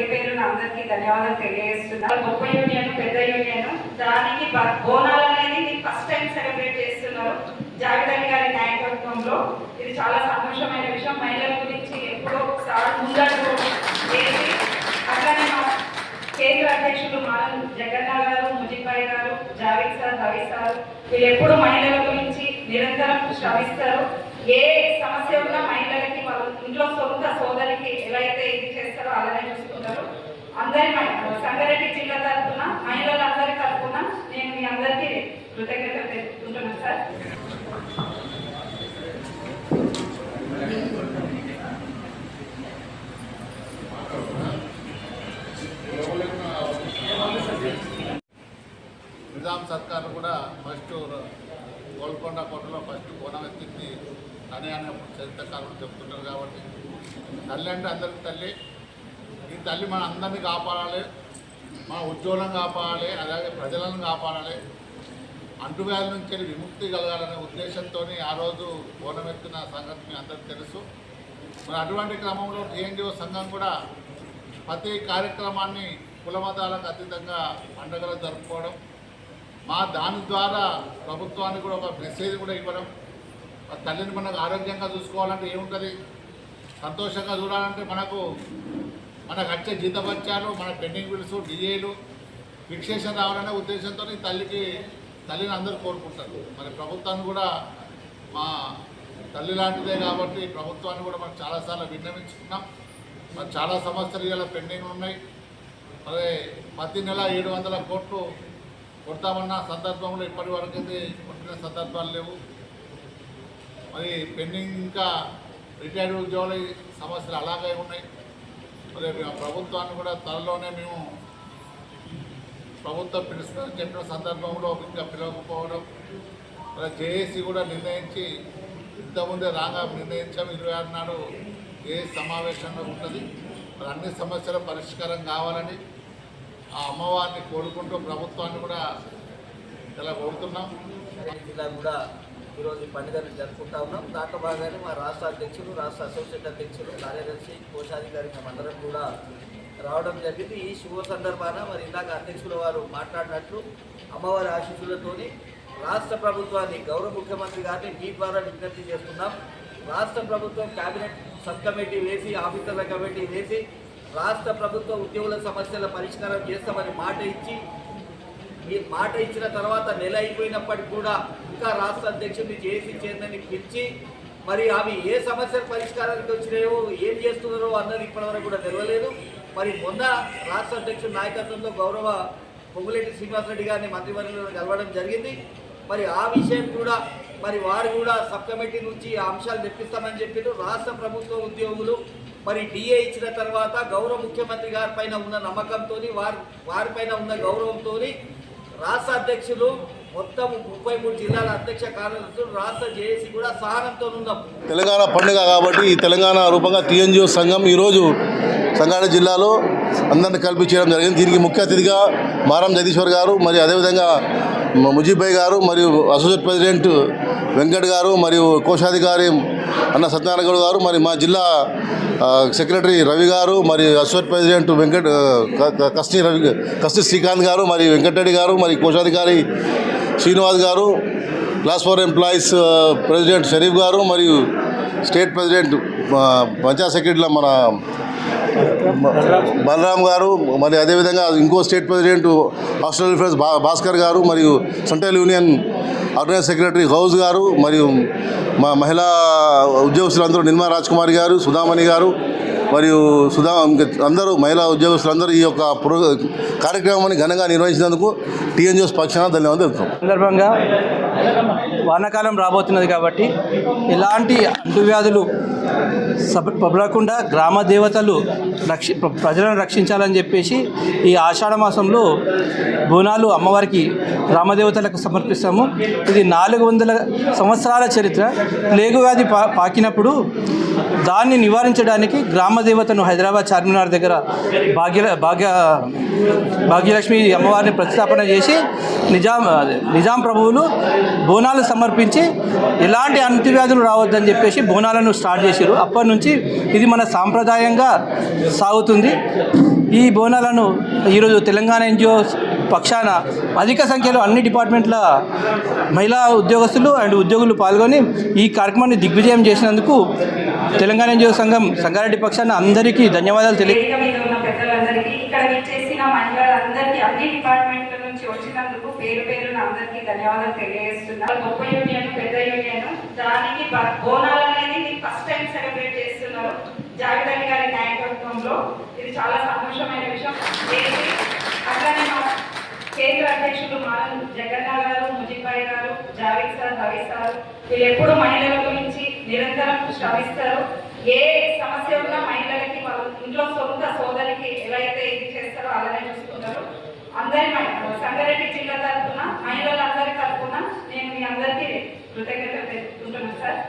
పేరు పేరున అందరికీ ధన్యవాదాలు తెలియజేస్తున్నాను. గొప్ప యూనియన్ పెద్ద యూనియన్ దానికి బ- బోనాలు అనేది ఫస్ట్ టైం సెలబ్రేట్ చేస్తున్నారు. జాగదని గారి నాయకత్వంలో. ఇది చాలా సంతోషమైన విషయం. మహిళల గురించి ఎప్పుడో ఒకసారి ముందడుగు వేసి అట్లానే మా కేంద్ర అధ్యక్షులు మానం జగన్నాథ్ గారు ముజిబాయి గారు జావేద్ సార్ రవి సార్ వీళ్ళు ఎప్పుడు మహిళల గురించి నిరంతరం శ్రమిస్తారు. ఏ సమస్య ఉన్నా మహిళలకి వాళ్ళ ఇంట్లో సొంత సోదరికి ఎలా అయితే ఇది చేస్తారో అలానే చూసుకుంటారు అందరి మహి- సంగారెడ్డి జిల్లా తరఫున మహిళలందరి తరఫున నేను మీ అందరికీ కృతజ్ఞత సార్ నిజాం సర్కార్ కూడా ఫస్ట్ గోల్కొండ కోటలో ఫస్ట్ కోనవెత్తింది. తనే అన్నప్పుడు చరిత్రకారులు చెప్తుంటారు కాబట్టి. తల్లి అంటే అందరికి తల్లి. ఈ తల్లి మన అందరినీ కాపాడాలి. మన ఉద్యోగం కాపాడాలి. అలాగే ప్రజలను కాపాడాలి. అంటువ్యాధి నుంచి విముక్తి కలగాలనే ఉద్దేశంతో ఆ రోజు ఓనమెత్తిన సంగతి మీ అందరికీ తెలుసు. మరి అటువంటి క్రమంలో టీఎన్జిఓ సంఘం కూడా ప్రతి కార్యక్రమాన్ని కులమతాలకు అతీతంగా పండుగలు జరుపుకోవడం మా దాని ద్వారా ప్రభుత్వానికి కూడా ఒక మెసేజ్ కూడా ఇవ్వడం ఆ తల్లిని మనకు ఆరోగ్యంగా చూసుకోవాలంటే ఏముంటుంది? సంతోషంగా చూడాలంటే మనకు మనకు వచ్చే జీతపత్యాలు మన పెండింగ్ బిల్స్ డిఏలు ఫిక్సేషన్ రావాలనే ఉద్దేశంతో ఈ తల్లికి తల్లిని అందరూ కోరుకుంటారు. మరి ప్రభుత్వాన్ని కూడా మా తల్లి లాంటిదే కాబట్టి ప్రభుత్వాన్ని కూడా మనం చాలాసార్లు విన్నవించుకున్నాం. మరి చాలా సమస్యలు ఇలా పెండింగ్ ఉన్నాయి. మరి ప్రతి నెల ఏడు వందల కోట్లు కొడతామన్న సందర్భంలో ఇప్పటి వరకు అయితే కొట్టిన సందర్భాలు లేవు. మరి పెండింగ్ ఇంకా రిటైర్డ్ ఉద్యోగుల సమస్యలు అలాగే ఉన్నాయి. మరి ప్రభుత్వాన్ని కూడా త్వరలోనే మేము ప్రభుత్వం పిలుస్తుందని చెప్పిన సందర్భంలో ఇంకా పిలవకపోవడం అలా జేఏసీ కూడా నిర్ణయించి ఇంతకుముందే రాగా నిర్ణయించాం. ఇరవై ఆరు నాడు ఏ సమావేశంలో ఉంటుంది మరి అన్ని సమస్యల పరిష్కారం కావాలని ఆ అమ్మవారిని కోరుకుంటూ ప్రభుత్వాన్ని కూడా ఇలా కోరుతున్నాం. జిల్లా కూడా ఈరోజు పండుగను జరుపుకుంటా ఉన్నాం. దాంట్లో భాగంగానే మా రాష్ట్ర అధ్యక్షులు రాష్ట్ర అసోసియేట్ అధ్యక్షులు కార్యదర్శి కోశాధికారి మండలం కూడా రావడం జరిగింది. ఈ శుభ సందర్భాన మరి ఇందాక అధ్యక్షుల వారు మాట్లాడినట్లు అమ్మవారి ఆశీస్సులతోని రాష్ట్ర ప్రభుత్వాన్ని గౌరవ ముఖ్యమంత్రి గారిని మీ ద్వారా విజ్ఞప్తి చేస్తున్నాం. రాష్ట్ర ప్రభుత్వం కేబినెట్ సబ్ కమిటీ వేసి ఆఫీసర్ల కమిటీ వేసి రాష్ట్ర ప్రభుత్వ ఉద్యోగుల సమస్యల పరిష్కారం చేస్తామని మాట ఇచ్చి ఈ మాట ఇచ్చిన తర్వాత నెల అయిపోయినప్పటికీ కూడా ఇంకా రాష్ట్ర అధ్యక్షుడిని చేసి చైర్మన్ని పిలిచి మరి అవి ఏ సమస్యల పరిష్కారానికి వచ్చినాయో ఏం చేస్తున్నారో అన్నది ఇప్పటివరకు కూడా తెలియలేదు మరి మొన్న రాష్ట్ర అధ్యక్షుడి నాయకత్వంలో గౌరవ పొంగులేటి శ్రీనివాసరెడ్డి గారిని మంత్రివర్గంలో కలవడం జరిగింది. మరి ఆ విషయం కూడా మరి వారు కూడా సబ్ కమిటీ నుంచి ఆ అంశాలు తెప్పిస్తామని చెప్పారు రాష్ట్ర ప్రభుత్వ ఉద్యోగులు మరి డిఏ ఇచ్చిన తర్వాత గౌరవ ముఖ్యమంత్రి గారి పైన ఉన్న నమ్మకంతో వారి వారిపైన ఉన్న గౌరవంతో రాష్ట్ర అధ్యక్షులు మొత్తం ముప్పై మూడు జిల్లాల అధ్యక్ష కార్యదర్శులు రాష్ట్ర జేఏసీ కూడా సహనంతో ఉన్నాం తెలంగాణ పండుగ కాబట్టి ఈ తెలంగాణ రూపంగా టీఎన్జిఓ సంఘం ఈరోజు సంగారెడ్డి జిల్లాలో అందరిని కలిపి చేయడం జరిగింది. దీనికి ముఖ్య అతిథిగా మారం జగదీశ్వర్ గారు మరి అదేవిధంగా ముజీబ్భాయ్ గారు మరియు అసోసియేట్ ప్రెసిడెంట్ వెంకట్ గారు మరియు కోశాధికారి అన్న సత్యనారాయణ గౌడ్ గారు మరి మా జిల్లా సెక్రటరీ రవి గారు మరి అసోసియేట్ ప్రెసిడెంట్ వెంకట్ కస్తి కస్టి రవి కస్టి శ్రీకాంత్ గారు మరి వెంకటరెడ్డి గారు మరి కోశాధికారి శ్రీనివాస్ గారు class four employees president Sharif గారు మరియు స్టేట్ ప్రెసిడెంట్ పంచాయత్ సెక్రటరీల మన బలరాం గారు మరి అదేవిధంగా ఇంకో state president hostel friends Bhaskar గారు మరియు central union organize secretary house గారు మరియు మా మహిళా ఉద్యోగస్తులందరూ నిర్మలా రాజ్ కుమార్ గారు సుధామణి గారు మరియు సుధా అందరూ మహిళా ఉద్యోగస్తులందరూ ఈ యొక్క ప్రో కార్యక్రమాన్ని ఘనంగా నిర్వహించినందుకు టీఎన్జిఎస్ పక్షాన ధన్యవాదాలు తెలుపుతాం. సందర్భంగా వానాకాలం రాబోతున్నది కాబట్టి ఎలాంటి అంటువ్యాధులు పబడకుండా గ్రామ దేవతలు రక్షి ప్రజలను రక్షించాలని చెప్పేసి ఈ ఆషాఢ మాసంలో బోనాలు అమ్మవారికి గ్రామదేవతలకు సమర్పిస్తాము. ఇది నాలుగు వందల సంవత్సరాల చరిత్ర. ప్లేగు వ్యాధి పా పాకినప్పుడు దాన్ని నివారించడానికి గ్రామ దేవతను హైదరాబాద్ చార్మినార్ దగ్గర భాగ్య భాగ్య భాగ్యలక్ష్మి అమ్మవారిని ప్రతిష్టాపన చేసి నిజాం నిజాం ప్రభువులు బోనాలు సమర్పించి ఎలాంటి అంటువ్యాధులు రావద్దని చెప్పేసి బోనాలను స్టార్ట్ చేశారు అప్పటి నుంచి ఇది మన సాంప్రదాయంగా సాగుతుంది. ఈ బోనాలను ఈరోజు తెలంగాణ ఎన్జిఓ పక్షాన అధిక సంఖ్యలో అన్ని డిపార్ట్మెంట్ల మహిళా ఉద్యోగస్తులు అండ్ ఉద్యోగులు పాల్గొని ఈ కార్యక్రమాన్ని దిగ్విజయం చేసినందుకు తెలంగాణ ఉద్యోగ సంఘం సంగారెడ్డి పక్షాన అందరికీ ధన్యవాదాలు తెలియ వచ్చినందుకు పేరు పేరున అందరికీ ధన్యవాదాలు గొప్ప యూనియన్ పెద్ద యూనియన్ దానికి బోనాలు అనేది ఫస్ట్ టైం సెలబ్రేట్ చేస్తున్నారు. గారి నాయకత్వంలో ఇది చాలా సంతోషమైన విషయం. అట్లానే మానం జగన్నాథ్ గారు ముజిబాయ్ గారు జావేద్ సార్ రవి సార్ వీళ్ళు ఎప్పుడు మహిళల గురించి నిరంతరం శ్రమిస్తారు ఏ సమస్య ఉన్నా మహిళలకి వాళ్ళ ఇంట్లో సొంత సోదరికి ఎలా అయితే ఇది చేస్తారో అలానే చూసుకుంటారు. అందరి మహి- సంగారెడ్డి జిల్లా తరఫున మహిళలందరి తరఫున నేను మీ అందరికీ కృతజ్ఞత తెలుపుకుంటున్నాను సార్.